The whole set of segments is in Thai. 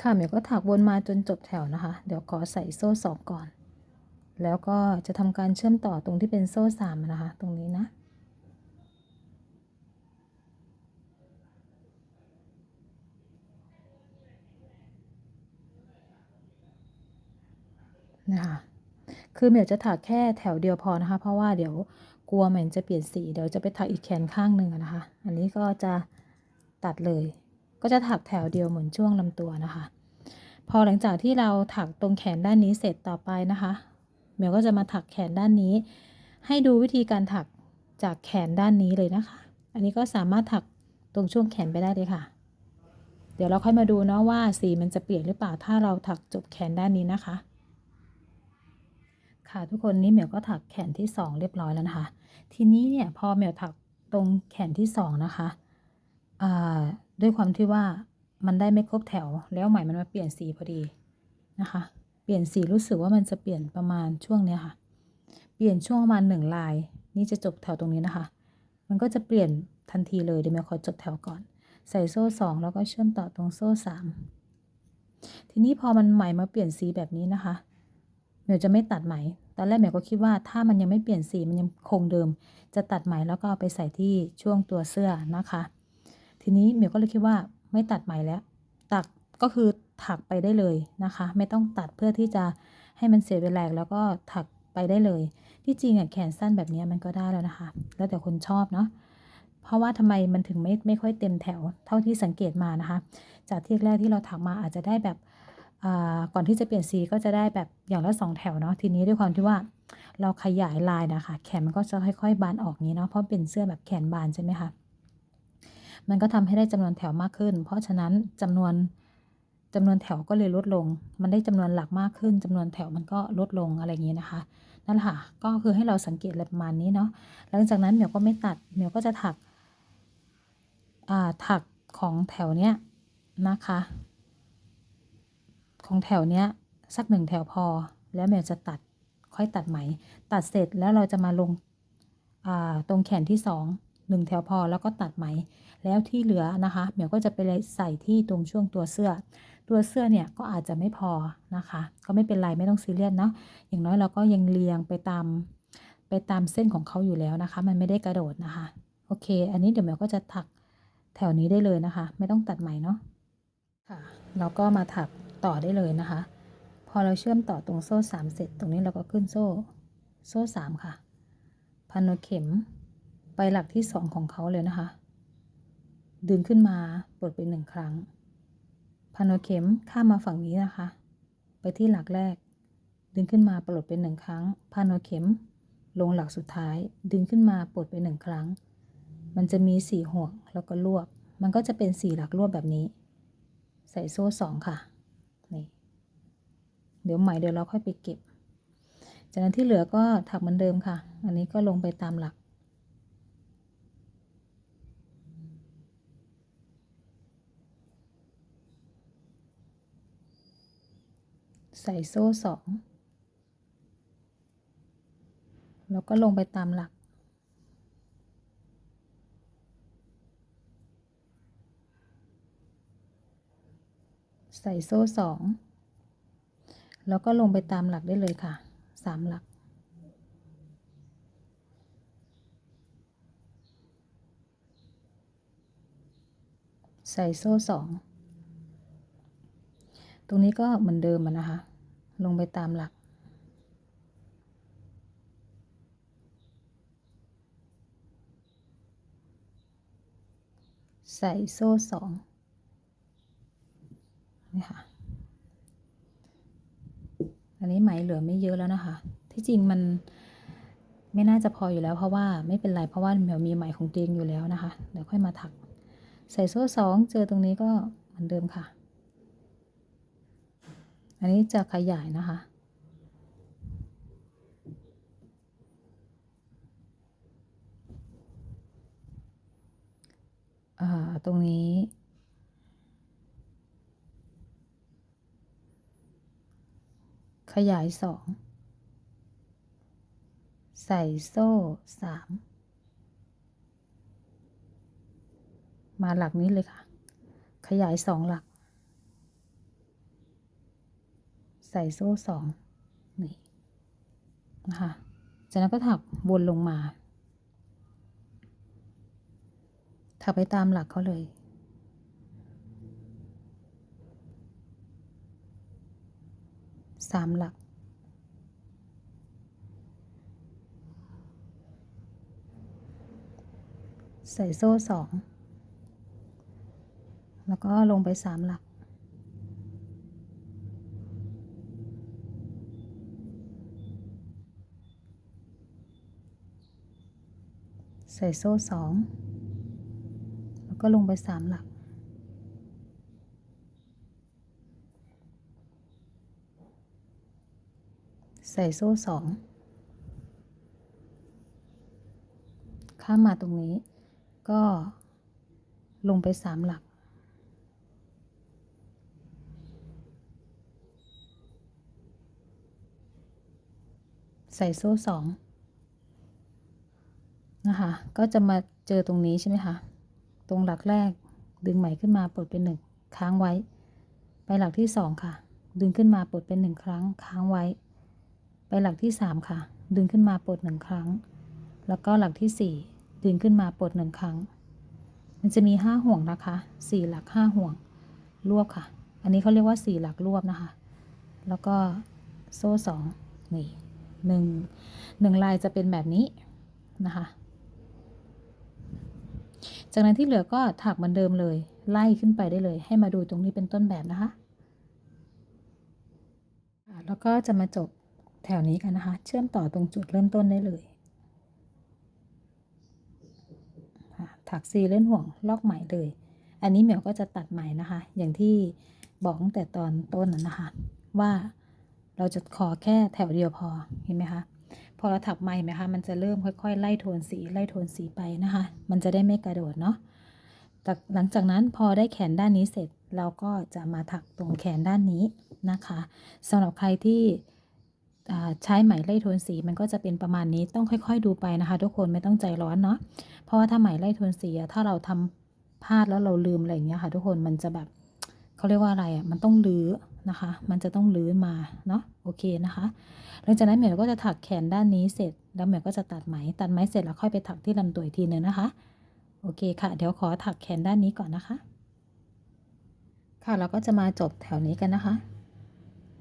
ค่ะเหมียวก็ถักวนมาจนจบแถวนะคะ เดี๋ยวขอใส่โซ่สองก่อน แล้วก็จะทำการเชื่อมต่อตรงที่เป็นโซ่สามนะคะ ตรงนี้นะนะคะคือเหมียวจะถักแค่แถวเดียวพอนะคะ เพราะว่าเดี๋ยวกลัวมันจะเปลี่ยนสี เดี๋ยวจะไปถักอีกแขนข้างหนึ่งนะคะ อันนี้ก็จะตัดเลย ก็จะถักแถวเดียวเหมือนช่วงลำตัวนะคะ พอหลังจากที่เราถักตรงแขนด้านนี้เสร็จต่อไปนะคะเหมียวก็จะมาถักแขนด้านนี้ ให้ดูวิธีการถักจากแขนด้านนี้เลยนะคะ อันนี้ก็สามารถถักตรงช่วงแขนไปได้เลยค่ะ เดี๋ยวเราค่อยมาดูเนาะว่าสีมันจะเปลี่ยนหรือเปล่าถ้าเราถักจบแขนด้านนี้นะคะ ค่ะทุกคนนี้เหมียวก็ถักแขนที่สองเรียบร้อยแล้วนะคะ ทีนี้เนี่ยพอเหมียวถักตรงแขนที่สองนะคะอ่า ด้วยความที่ว่ามันได้ไม่ครบแถว แล้วไหมมันมาเปลี่ยนสีพอดีนะคะ เปลี่ยนสีรู้สึกว่ามันจะเปลี่ยนประมาณช่วงเนี้ยค่ะ เปลี่ยนช่วงประมาณหนึ่งลาย นี่จะจบแถวตรงนี้นะคะ มันก็จะเปลี่ยนทันทีเลยเดี๋ยวเมยวขอจบแถวก่อน ใส่โซ่สองแล้วก็เชื่อมต่อตรงโซ่สามทีนี้พอมันไหมมาเปลี่ยนสีแบบนี้นะคะเมยวจะไม่ตัดไหม ตอนแรกเมยวก็คิดว่าถ้ามันยังไม่เปลี่ยนสีมันยังคงเดิม จะตัดไหมแล้วก็เอาไปใส่ที่ช่วงตัวเสื้อนะคะ ทีนี้เมียวก็เลยคิดว่าไม่ตัดไหมแล้ว ตักก็คือถักไปได้เลยนะคะ ไม่ต้องตัดเพื่อที่จะให้มันเสียเวลาแล้วก็ถักไปได้เลย ที่จริงอะแขนสั้นแบบนี้มันก็ได้แล้วนะคะ แล้วแต่คนชอบเนาะเพราะว่าทำไมมันถึงไม่ไม่ค่อยเต็มแถวเท่าที่สังเกตมานะคะ จากที่แรกที่เราถักมาอาจจะได้แบบก่อนที่จะเปลี่ยนสีก็จะได้แบบอย่างละสองแถวเนาะทีนี้ด้วยความที่ว่าเราขยายลายนะคะ แขนมันก็จะค่อยๆ บานออกนี้เนาะเพราะเป็นเสื้อแบบแขนบานใช่ไหมคะ มันก็ทำให้ได้จำนวนแถวมากขึ้น เพราะฉะนั้นจำนวนจำนวนแถวก็เลยลดลง มันได้จำนวนหลักมากขึ้นจำนวนแถวมันก็ลดลงอะไรอย่างนี้นะคะนั่นแหละค่ะก็คือให้เราสังเกตอะไรประมาณนี้เนาะหลังจากนั้นเหมียวก็ไม่ตัดเหมียวก็จะถักอ่าถักของแถวเนี้ยนะคะ ของแถวเนี้ยสักหนึ่งแถวพอ แล้วแมวจะตัดค่อยตัดไหม ตัดเสร็จแล้วเราจะมาลงตรงแขนที่สอง หนึ่งแถวพอแล้วก็ตัดไหม แล้วที่เหลือนะคะเหมียวก็จะไปใส่ที่ตรงช่วงตัวเสื้อ ตัวเสื้อเนี่ยก็อาจจะไม่พอนะคะ ก็ไม่เป็นไรไม่ต้องซีเรียสเนาะอย่างน้อยเราก็ยังเรียงไปตามไปตามเส้นของเขาอยู่แล้วนะคะ มันไม่ได้กระโดดนะคะ โอเค อันนี้เดี๋ยวเหมียวก็จะถักแถวนี้ได้เลยนะคะ ไม่ต้องตัดไหมเนาะค่ะเราก็มาถักต่อได้เลยนะคะ พอเราเชื่อมต่อตรงโซ่สามเสร็จตรงนี้เราก็ขึ้นโซ่ โซ่สามค่ะ พันหัวเข็ม ไปหลักที่สองของเขาเลยนะคะ ดึงขึ้นมาปลดไปหนึ่งครั้ง พันหัวเข็มข้ามมาฝั่งนี้นะคะ ไปที่หลักแรก ดึงขึ้นมาปลดไปหนึ่งครั้ง พันหัวเข็ม ลงหลักสุดท้าย ดึงขึ้นมาปลดไปหนึ่งครั้ง มันจะมีสี่ห่วงแล้วก็รวบ มันก็จะเป็นสี่หลักรวบแบบนี้ ใส่โซ่สองค่ะนี่เดี๋ยวใหม่เดี๋ยวเราค่อยไปเก็บ จากนั้นที่เหลือก็ถักเหมือนเดิมค่ะ อันนี้ก็ลงไปตามหลัก ใส่โซ่สองแล้วก็ลงไปตามหลัก ใส่โซ่สองแล้วก็ลงไปตามหลักได้เลยค่ะสามหลัก ใส่โซ่สองตรงนี้ก็เหมือนเดิมนะคะ ลงไปตามหลัก ใส่โซ่สองนี่ค่ะ อันนี้ไหมเหลือไม่เยอะแล้วนะคะ ที่จริงมันไม่น่าจะพออยู่แล้วเพราะว่าไม่เป็นไรเพราะว่าเหมียวมีไหมของตัวเองอยู่แล้วนะคะ เดี๋ยวค่อยมาถัก ใส่โซ่สองเจอตรงนี้ก็เหมือนเดิมค่ะ อันนี้จะขยายนะคะ ตรงนี้ ขยายสอง ใส่โซ่สาม มาหลักนี้เลยค่ะ ขยายสองหลัก ส่โซ่สองนี่นะคะจากนั้นก็ถักวนลงมา ถักไปตามหลักเขาเลยสามหลัก ใส่โซ่สอง แล้วก็ลงไปสามหลัก ใส่โซ่สองแล้วก็ลงไปสามหลัก ใส่โซ่สองข้ามมาตรงนี้ ก็ลงไปสามหลักใส่โซ่สอง นะคะ ก็จะมาเจอตรงนี้ใช่ไหมคะ ตรงหลักแรกดึงไหมขึ้นมาปลดเป็นหนึ่งค้างไว้ ไปหลักที่สองค่ะ ดึงขึ้นมาปลดเป็นหนึ่งครั้ง ค้างไว้ ไปหลักที่สามค่ะ ดึงขึ้นมาปลดหนึ่งครั้ง แล้วก็หลักที่สี่ดึงขึ้นมาปลดหนึ่งครั้ง มันจะมีห้าห่วงนะคะสี่หลักห้าห่วงรวบค่ะ อันนี้เขาเรียกว่าสี่หลักรวบนะคะ แล้วก็โซ่สองนี่หนึ่งหนึ่งลายจะเป็นแบบนี้นะคะ จากนั้นที่เหลือก็ถักเหมือนเดิมเลย ไล่ขึ้นไปได้เลย ให้มาดูตรงนี้เป็นต้นแบบนะคะ แล้วก็จะมาจบแถวนี้กันนะคะ เชื่อมต่อตรงจุดเริ่มต้นได้เลยถักซีเล่นห่วงลอกไหมเลย อันนี้เหมียวก็จะตัดไหมนะคะ อย่างที่บอกตั้งแต่ตอนต้นนั้นนะคะ ว่าเราจะขอแค่แถวเดียวพอเห็นไหมคะ พอเราถักไหมไหมคะมันจะเริ่มค่อยๆ ไล่โทนสีไล่โทนสีไปนะคะ มันจะได้ไม่กระโดดเนาะแต่หลังจากนั้นพอได้แขนด้านนี้เสร็จเราก็จะมาถักตรงแขนด้านนี้นะคะสำหรับใครที่ใช้ไหมไล่โทนสีมันก็จะเป็นประมาณนี้ต้องค่อย ๆ ดูไปนะคะ ทุกคนไม่ต้องใจร้อนเนาะเพราะว่าถ้าไหมไล่โทนสีถ้าเราทำพลาดแล้วเราลืมอะไรอย่างเงี้ยค่ะ ทุกคนมันจะแบบเขาเรียกว่าอะไรอะมันต้องลื้อ นะคะ มันจะต้องลื้อมาเนาะโอเคนะคะหลังจากนั้นเหมียวก็จะถักแขนด้านนี้เสร็จแล้วเหมียวก็จะตัดไหมตัดไหมเสร็จแล้วค่อยไปถักที่ลำตัวอีกทีหนึงนะคะ โอเคค่ะ เดี๋ยวขอถักแขนด้านนี้ก่อนนะคะ ค่ะเราก็จะมาจบแถวนี้กันนะคะ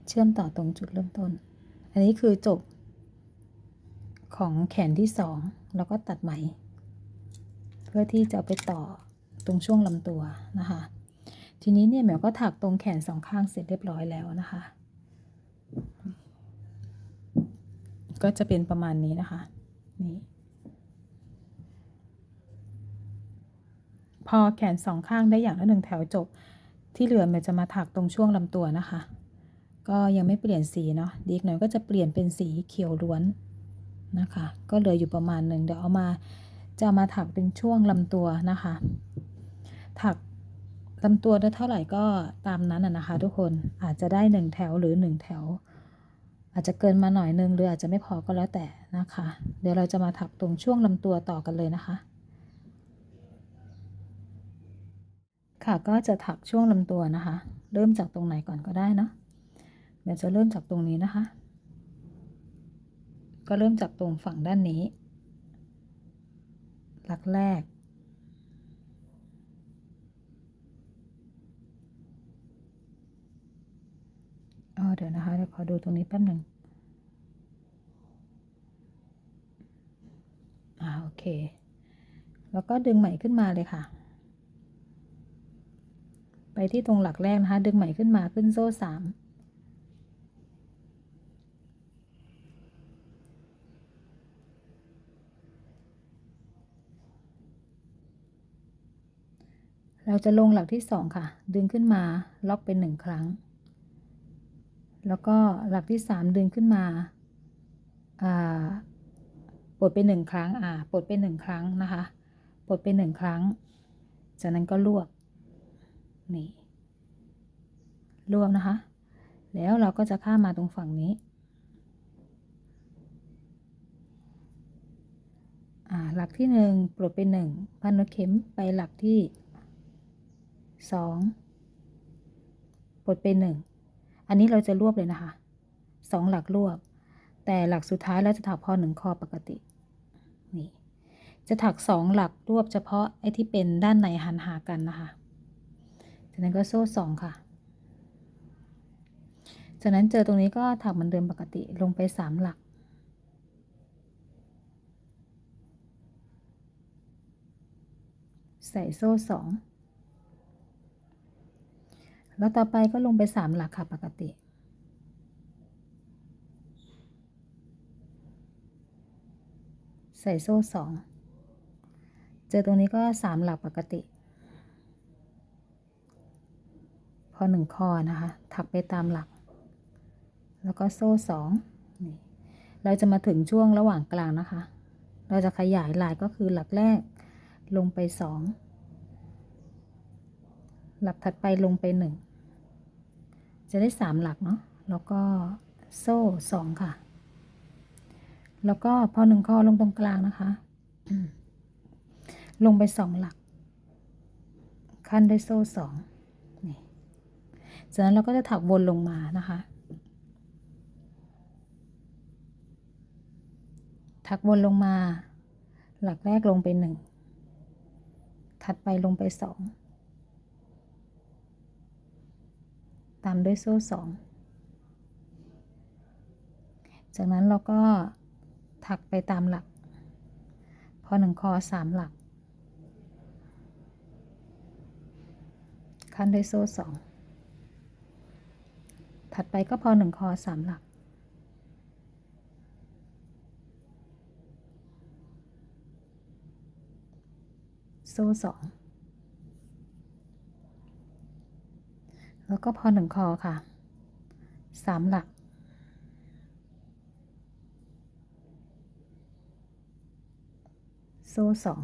เชื่อมต่อตรงจุดเริ่มต้น อันนี้คือจบ ของแขนที่สองแล้วก็ตัดไหม เพื่อที่จะไปต่อตรงช่วงลำตัวนะคะ ทีนี้เนี่ยเหมียวก็ถักตรงแขนสองข้างเสร็จเรียบร้อยแล้วนะคะ ก็จะเป็นประมาณนี้นะคะนี่พอแขนสองข้างได้อย่างละหนึ่งแถวจบ ที่เหลือมันจะมาถักตรงช่วงลำตัวนะคะ ก็ยังไม่เปลี่ยนสีเนาะดีกหน่อยก็จะเปลี่ยนเป็นสีเขียวล้วนนะคะ ก็เหลืออยู่ประมาณหนึ่งเดี๋ยวเอามาจะมาถักเป็นช่วงลำตัวนะคะ ถัก ลำตัวได้เท่าไหร่ก็ตามนั้นนะนะคะ ทุกคนอาจจะได้หนึ่งแถวหรือหนึ่งแถว อาจจะเกินมาหน่อยนึงหรืออาจจะไม่พอก็แล้วแต่นะคะ เดี๋ยวเราจะมาถักตรงช่วงลำตัวต่อกันเลยนะคะ ค่ะก็จะถักช่วงลำตัวนะคะ เริ่มจากตรงไหนก่อนก็ได้เนาะเดี๋ยวจะเริ่มจากตรงนี้นะคะ ก็เริ่มจากตรงฝั่งด้านนี้ หลักแรก อ๋อเดี๋ยวนะคะเดี๋ยวขอดูตรงนี้แป๊บหนึ่งอ่าโอเค แล้วก็ดึงไหมขึ้นมาเลยค่ะ ไปที่ตรงหลักแรกนะคะ ดึงไหมขึ้นมาขึ้นโซ่สามเราจะลงหลักที่สองค่ะ ดึงขึ้นมาล็อกเป็นหนึ่งครั้ง แล้วก็หลักที่สามดึงขึ้นมาปลดเป็นหนึ่งครั้งอ่าปลดเป็นหนึ่งครั้งนะคะปลดเป็นหนึ่งครั้ง จากนั้นก็รวบนี่รวบนะคะ แล้วเราก็จะข้ามมาตรงฝั่งนี้อ่าหลักที่หนึ่งปลดเป็นหนึ่งพันนกเข็มไปหลักที่สองปลดเป็นหนึ่ง อันนี้เราจะรวบเลยนะคะสองหลักรวบ แต่หลักสุดท้ายเราจะถักพอหนึ่งข้อปกติ นี่ จะถักสองหลักรวบเฉพาะไอ้ที่เป็นด้านในหันหากันนะคะจากนั้นก็โซ่สองค่ะ จากนั้นเจอตรงนี้ก็ถักเหมือนเดิมปกติลงไปสามหลักใส่โซ่สอง แล้วต่อไปก็ลงไปสามหลักค่ะปกติ ใส่โซ่สองเจอตรงนี้ก็สามหลักปกติ พอหนึ่งข้อนะคะ ถักไปตามหลัก แล้วก็โซ่สองนี่เราจะมาถึงช่วงระหว่างกลางนะคะ เราจะขยายลายก็คือหลักแรกลงไปสองหลักถัดไปลงไปหนึ่ง จะได้ 3 หลักเนาะแล้วก็โซ่ 2 ค่ะ แล้วก็พอหนึ่งคอลงตรงกลางนะคะ ลงไป 2 หลัก ขั้นด้วยโซ่2นี่จากนั้นเราก็จะถักวนลงมานะคะถักวนลงมา หลักแรกลงไป 1 ถัดไปลงไป 2 ตามด้วยโซ่สองจากนั้นเราก็ถักไปตามหลัก พอหนึ่งคอสามหลัก ขั้นด้วยโซ่สองถัดไปก็พอหนึ่งคอสามหลัก โซ่สอง แล้วก็พอหนึ่งคอค่ะสามหลัก โซ่สอง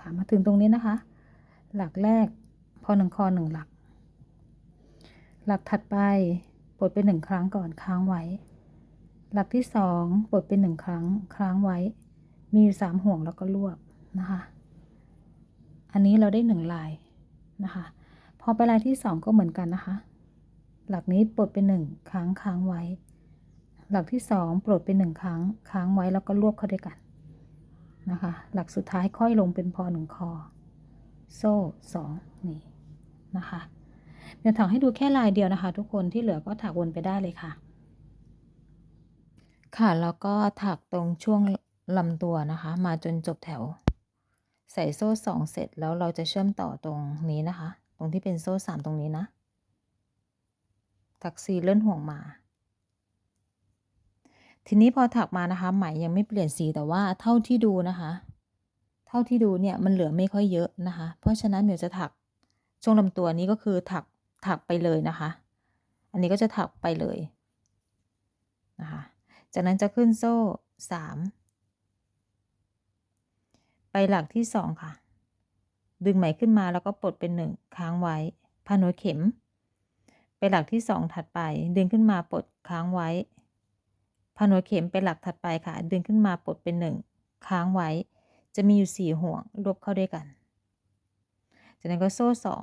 ค่ะมาถึงตรงนี้นะคะ หลักแรกพอหนึ่งคอหนึ่งหลัก หลักถัดไปปลดไปหนึ่งครั้งก่อนค้างไว้ หลักที่สองปลดไปหนึ่งครั้งค้างไว้ มีอยู่สามห่วงแล้วก็รวบนะคะ อันนี้เราได้หนึ่งลายนะคะ พอไปลายที่สองก็เหมือนกันนะคะ หลักนี้ปลดไปหนึ่งครั้งค้างไว้ หลักที่สองปลดไปหนึ่งครั้งค้างไว้แล้วก็รวบเข้าด้วยกันนะคะ หลักสุดท้ายค่อยลงเป็นพอหนึ่งคอ โซ่สองนี่นะคะเดี๋ยวถักให้ดูแค่ลายเดียวนะคะ ทุกคนที่เหลือก็ถักวนไปได้เลยค่ะ ค่ะแล้วก็ถักตรงช่วงลำตัวนะคะ มาจนจบแถว ใส่โซ่สองเสร็จแล้วเราจะเชื่อมต่อตรงนี้นะคะ ตรงที่เป็นโซ่สามตรงนี้นะ ถักซีเลื่อนห่วงมา ทีนี้พอถักมานะคะไหมยังไม่เปลี่ยนสีแต่ว่าเท่าที่ดูนะคะ เท่าที่ดูเนี่ยมันเหลือไม่ค่อยเยอะนะคะ เพราะฉะนั้นเดี๋ยวจะถักช่วงลำตัวนี้ก็คือถักถักไปเลยนะคะ อันนี้ก็จะถักไปเลยนะคะ จากนั้นจะขึ้นโซ่สามไปหลักที่สองค่ะ ดึงไหมขึ้นมาแล้วก็ปลดเป็นหนึ่งค้างไว้พันหัวเข็ม ไปหลักที่สองถัดไป ดึงขึ้นมาปลดค้างไว้พันหัวเข็มไปหลักถัดไปค่ะ ดึงขึ้นมาปลดเป็นหนึ่งค้างไว้ จะมีอยู่สี่ห่วงรวบเข้าด้วยกัน จากนั้นก็โซ่สอง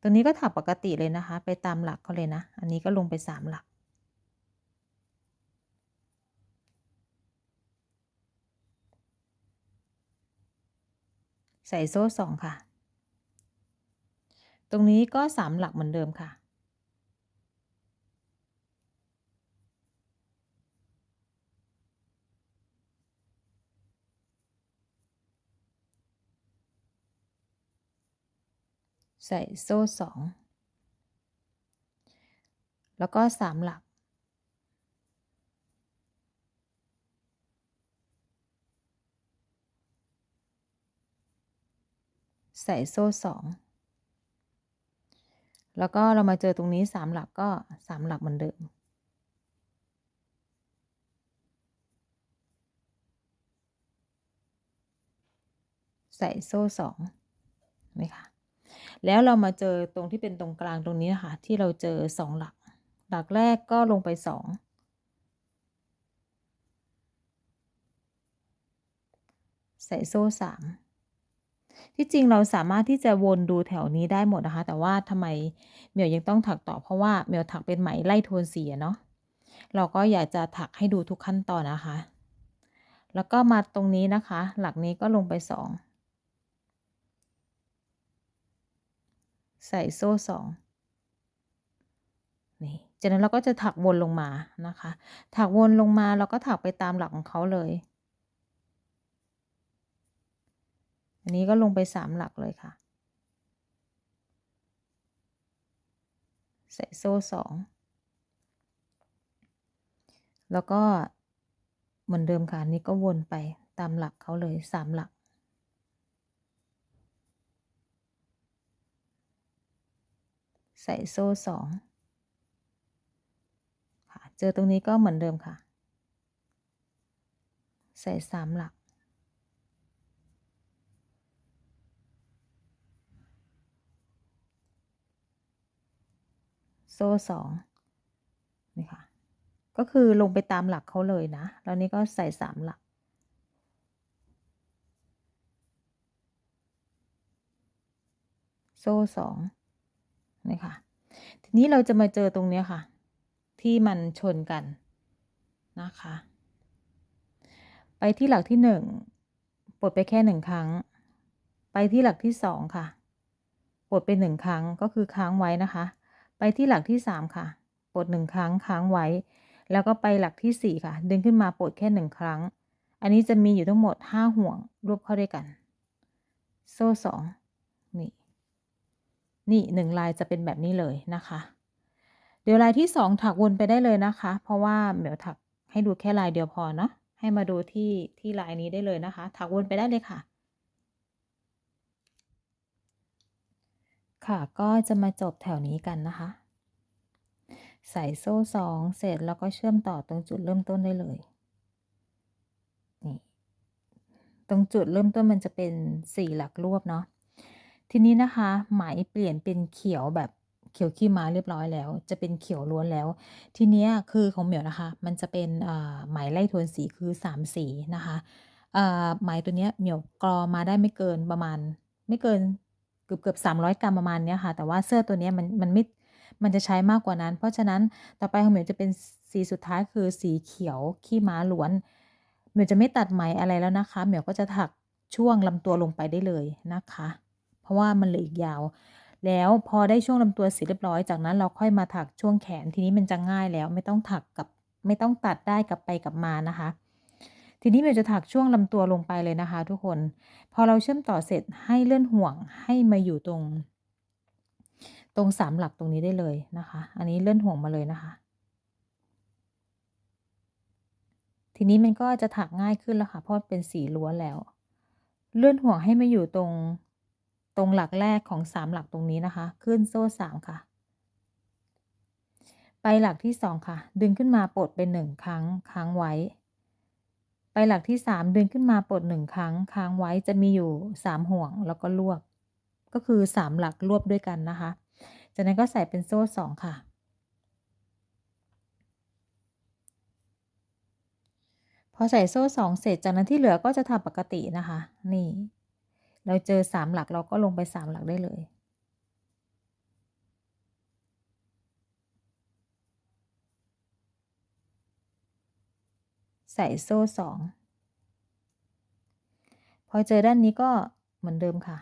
ตัวนี้ก็ถักปกติเลยนะคะ ไปตามหลักเขาเลยนะ อันนี้ก็ลงไปสามหลัก ใส่โซ่สองค่ะ ตรงนี้ก็สามหลักเหมือนเดิมค่ะ ใส่โซ่สองแล้วก็สามหลัก ใส่โซ่สองแล้วก็เรามาเจอตรงนี้สามหลักก็สามหลักเหมือนเดิม ใส่โซ่สองไหมคะแล้วเรามาเจอตรงที่เป็นตรงกลางตรงนี้นะคะที่เราเจอสองหลัก หลักแรกก็ลงไปสองใส่โซ่สาม ที่จริงเราสามารถที่จะวนดูแถวนี้ได้หมดนะคะ แต่ว่าทำไมเหมียวยังต้องถักต่อเพราะว่าเหมียวถักเป็นไหมไล่โทนสีเนาะเราก็อยากจะถักให้ดูทุกขั้นตอนนะคะ แล้วก็มาตรงนี้นะคะ หลักนี้ก็ลงไปสองใส่โซ่สองนี่จากนั้นเราก็จะถักวนลงมานะคะ ถักวนลงมาเราก็ถักไปตามหลักของเขาเลย อันนี้ก็ลงไปสามหลักเลยค่ะ ใส่โซ่สอง แล้วก็เหมือนเดิมค่ะนี้ก็วนไปตามหลักเขาเลยสามหลักใส่โซ่สองค่ะ เจอตรงนี้ก็เหมือนเดิมค่ะ ใส่สามหลัก โซ่สองนี่ค่ะ ก็คือลงไปตามหลักเขาเลยนะ แล้วนี้ก็ใส่สามหลัก โซ่สองนี่ค่ะ ทีนี้เราจะมาเจอตรงนี้ค่ะ ที่มันชนกันนะคะ ไปที่หลักที่หนึ่งปลดไปแค่หนึ่งครั้ง ไปที่หลักที่สองค่ะ ปลดไปหนึ่งครั้งก็คือค้างไว้นะคะ ไปที่หลักที่สามค่ะ ปลดหนึ่งครั้งค้างไว้ แล้วก็ไปหลักที่สี่ค่ะ ดึงขึ้นมาปลดแค่หนึ่งครั้ง อันนี้จะมีอยู่ทั้งหมดห้าห่วงรวบเข้าด้วยกัน โซ่สองนี่ นี่หนึ่งลายจะเป็นแบบนี้เลยนะคะ เดี๋ยวลายที่สองถักวนไปได้เลยนะคะ เพราะว่าเหมียวถักให้ดูแค่ลายเดียวพอเนาะให้มาดูที่ที่ลายนี้ได้เลยนะคะ ถักวนไปได้เลยค่ะ ค่ะ ก็จะมาจบแถวนี้กันนะคะ ใส่โซ่สองเสร็จแล้วก็เชื่อมต่อตรงจุดเริ่มต้นได้เลย นี่ ตรงจุดเริ่มต้นมันจะเป็นสี่หลักรวบเนาะ ทีนี้นะคะ ไหมเปลี่ยนเป็นเขียวแบบเขียวขี้ม้าเรียบร้อยแล้ว จะเป็นเขียวล้วนแล้ว ทีนี้คือของเหมียวนะคะ มันจะเป็นไหมไล่โทนสีคือสามสีนะคะไหมตัวนี้เหมียวกรอมาได้ไม่เกินประมาณ ไม่เกิน กือบเกือบสามร้อยกรัมประมาณนี้ค่ะ แต่ว่าเสื้อตัวนี้มันมันไม่มันจะใช้มากกว่านั้น เพราะฉะนั้นต่อไปของเหมียวจะเป็นสีสุดท้ายคือสีเขียวขี้ม้าล้วนเหมียวจะไม่ตัดไหมอะไรแล้วนะคะ เหมียวก็จะถักช่วงลำตัวลงไปได้เลยนะคะ เพราะว่ามันเหลืออีกยาว แล้วพอได้ช่วงลำตัวเสร็จเรียบร้อยจากนั้นเราค่อยมาถักช่วงแขนทีนี้มันจะง่ายแล้วไม่ต้องถักกับไม่ต้องตัดได้กลับไปกลับมานะคะ ทีนี้เหมียวจะถักช่วงลำตัวลงไปเลยนะคะ ทุกคน พอเราเชื่อมต่อเสร็จให้เลื่อนห่วงให้มาอยู่ตรง ตรงสามหลักตรงนี้ได้เลยนะคะ อันนี้เลื่อนห่วงมาเลยนะคะ ทีนี้มันก็จะถักง่ายขึ้นแล้วค่ะ เพราะเป็นสีล้วนแล้ว เลื่อนห่วงให้มาอยู่ตรงตรงหลักแรกของสามหลักตรงนี้นะคะ ขึ้นโซ่สามค่ะ ไปหลักที่สองค่ะ ดึงขึ้นมาปลดเป็นหนึ่งครั้งค้างไว้ ไปหลักที่สามดึงขึ้นมาปลดหนึ่งครั้งค้างไว้จะมีอยู่สามห่วงแล้วก็รวบก็คือสามหลักรวบด้วยกันนะคะ จากนั้นก็ใส่เป็นโซ่สองค่ะ พอใส่โซ่สองเสร็จจากนั้นที่เหลือก็จะทำปกตินะคะ นี่ เราเจอสามหลักเราก็ลงไปสามหลักได้เลย ใส่โซ่สองพอเจอด้านนี้ก็เหมือนเดิมค่ะ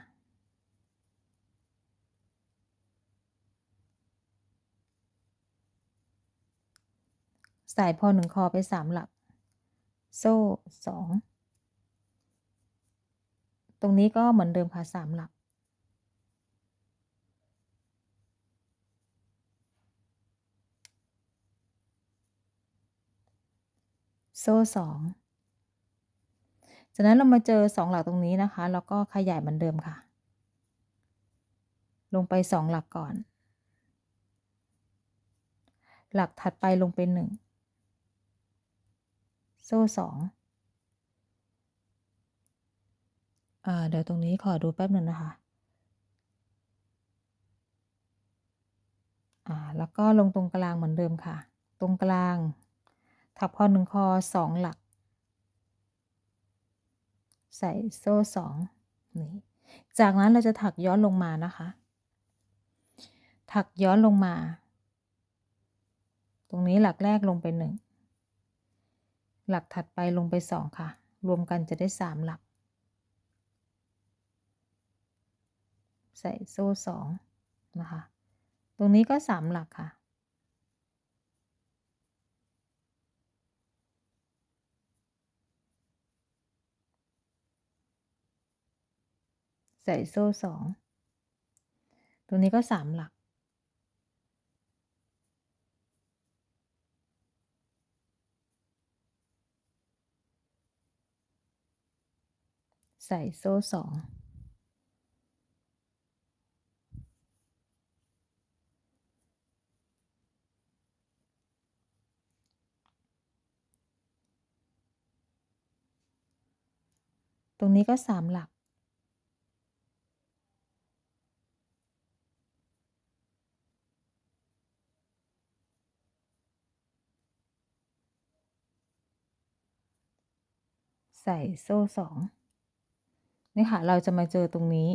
ใส่พอหนึ่งคอไปสามหลัก โซ่สองตรงนี้ก็เหมือนเดิมค่ะสามหลัก โซ่สองจากนั้นเรามาเจอสองหลักตรงนี้นะคะ แล้วก็ขยายเหมือนเดิมค่ะ ลงไปสองหลักก่อน หลักถัดไปลงเป็นหนึ่งโซ่สองเดี๋ยวตรงนี้ขอดูแป๊บหนึ่งนะคะแล้วก็ลงตรงกลางเหมือนเดิมค่ะ ตรงกลาง ถักพอหนึ่งคอสองหลัก ใส่โซ่สองนี่จากนั้นเราจะถักย้อนลงมานะคะ ถักย้อนลงมา ตรงนี้หลักแรกลงไปหนึ่งหลักถัดไปลงไปสองค่ะ รวมกันจะได้สามหลัก ใส่โซ่สองนะคะ ตรงนี้ก็สามหลักค่ะ ใส่โซ่สองตรงนี้ก็สามหลัก ใส่โซ่สองตรงนี้ก็สามหลัก ส่โซ่สองนี่ค่ะ เราจะมาเจอตรงนี้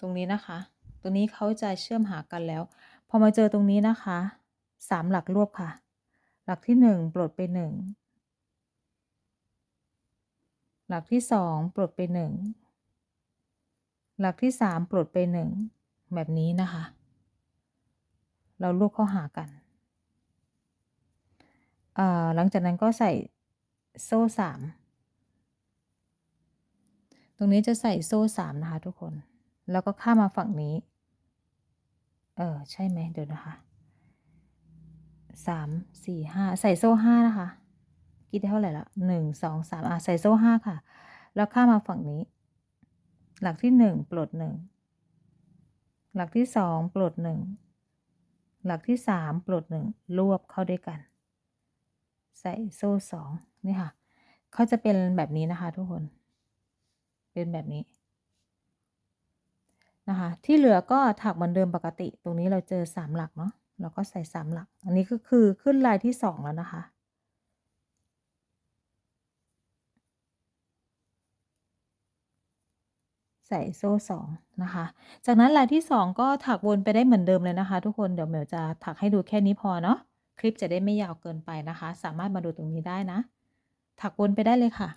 ตรงนี้นะคะ ตรงนี้เขาจะเชื่อมหากันแล้ว พอมาเจอตรงนี้นะคะสามหลักรวบค่ะ หลักที่หนึ่งปลดไปหนึ่งหลักที่สองปลดไปหนึ่งหลักที่สามปลดไปหนึ่งแบบนี้นะคะ เราลูกเข้าหากัน หลังจากนั้นก็ใส่ โซ่สามตรงนี้จะใส่โซ่สามนะคะทุกคน แล้วก็ข้ามมาฝั่งนี้ เออใช่ไหมเดี๋ยวนะคะสามสี่ห้าใส่โซ่ห้านะคะคิดได้เท่าไหร่ละหนึ่งสองสามอะใส่โซ่ห้าค่ะ แล้วข้ามมาฝั่งนี้ หลักที่หนึ่งปลดหนึ่งหลักที่สองปลดหนึ่งหลักที่สามปลดหนึ่งรวบเข้าด้วยกัน ใส่โซ่สองนี่ค่ะเขาจะเป็นแบบนี้นะคะทุกคน เป็นแบบนี้นะคะที่เหลือก็ถักเหมือนเดิมปกติ ตรงนี้เราเจอสามหลักเนาะเราก็ใส่สามหลัก อันนี้ก็คือขึ้นลายที่สองแล้วนะคะ ใส่โซ่สองนะคะ จากนั้นลายที่สองก็ถักวนไปได้เหมือนเดิมเลยนะคะ ทุกคนเดี๋ยวเหมียวจะถักให้ดูแค่นี้พอเนาะ คลิปจะได้ไม่ยาวเกินไปนะคะ สามารถมาดูตรงนี้ได้นะ ถักวนไปได้เลยค่ะ